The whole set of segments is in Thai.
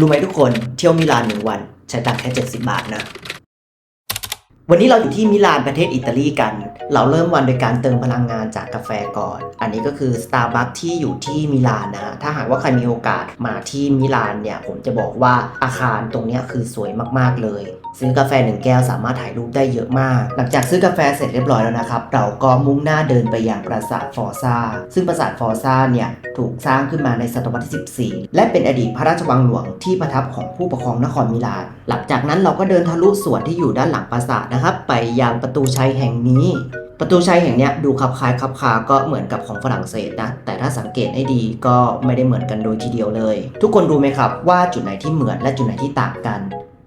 รู้ไหมทุกคนเที่ยวมิลานหนึ่งวันใช้ตังค์แค่ 70 บาทนะ วันนี้เราอยู่ที่มิลานประเทศอิตาลีกัน เราเริ่มวันโดยการเติมพลังงานจากกาแฟก่อน อันนี้ก็คือ Starbucks ที่อยู่ที่มิลานนะ ถ้าหากว่าใครมีโอกาสมาที่มิลานเนี่ย ผมจะบอกว่าอาคารตรงนี้คือสวยมากๆเลย ซื้อกาแฟหนึ่งแก้วสามารถถ่ายรูปได้เยอะมาก หลังจากซื้อกาแฟเสร็จเรียบร้อยแล้วนะครับ เราก็มุ่งหน้าเดินไปยังปราสาทฟอร์ซาซึ่งปราสาทฟอร์ซาเนี่ยถูกสร้างขึ้นมาในศตวรรษที่ 14 และเป็นอดีตพระราชวังหลวงที่ประทับของผู้ปกครองนครมิลาน หลังจากนั้นเราก็เดินทะลุสวนที่อยู่ด้านหลังปราสาทนะครับ ไปยังประตูชัยแห่งนี้ประตูชัยแห่งนี้ดูคลับคล้ายคลับคาก็เหมือนกับของฝรั่งเศสนะ แต่ถ้าสังเกตให้ดีก็ไม่ได้เหมือนกันโดยทีเดียวเลย ทุกคนรู้ไหมครับว่าจุดไหนที่เหมือนและจุดไหนที่ต่างกัน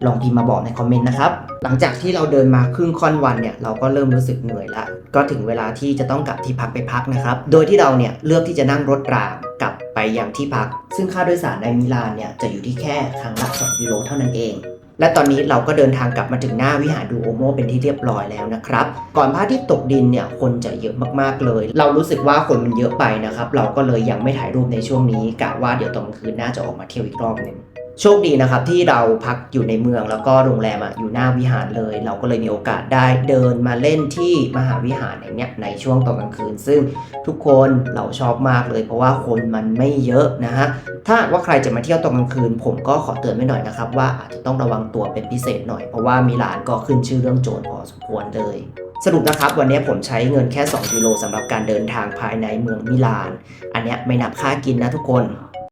ลองพิมพ์มาบอกในคอมเมนต์นะครับ หลังจากที่เราเดินมาครึ่งค่อนวันเนี่ยเราก็เริ่มรู้สึกเหนื่อยละก็ถึงเวลาที่จะต้องกลับที่พักไปพักนะครับ โดยที่เราเนี่ยเลือกที่จะนั่งรถรางกลับไปยังที่พัก ซึ่งค่าโดยสารในมิลานเนี่ยจะอยู่ที่แค่ครั้งละ2ยูโรเท่านั้นเองและตอนนี้เราก็เดินทางกลับมาถึงหน้าวิหารดูโอโมเป็นที่เรียบร้อยแล้วนะครับ ก่อนพระอาทิตย์ตกดินเนี่ยคนจะเยอะมากๆเลย เรารู้สึกว่าคนมันเยอะไปนะครับ เราก็เลยยังไม่ถ่ายรูปในช่วงนี้กะว่าเดี๋ยวตอนกลางคืนน่าจะออกมาเที่ยวอีกรอบหนึง โชคดีนะครับที่เราพักอยู่ในเมืองแล้วก็โรงแรมอะอยู่หน้าวิหารเลย เราก็เลยมีโอกาสได้เดินมาเล่นที่มหาวิหารอย่างเนี้ยในช่วงตอนกลางคืน ซึ่งทุกคนเราชอบมากเลย เพราะว่าคนมันไม่เยอะนะฮะถ้าว่าใครจะมาเที่ยวตอนกลางคืน ผมก็ขอเตือนไว้หน่อยนะครับว่าอาจจะต้องระวังตัวเป็นพิเศษหน่อยเพราะว่ามิลานก็ขึ้นชื่อเรื่องโจรพอสมควรเลยสรุปนะครับวันนี้ผมใช้เงินแค่2ยูโรสำหรับการเดินทางภายในเมืองมิลาน อันเนี้ยไม่นับค่ากินนะทุกคน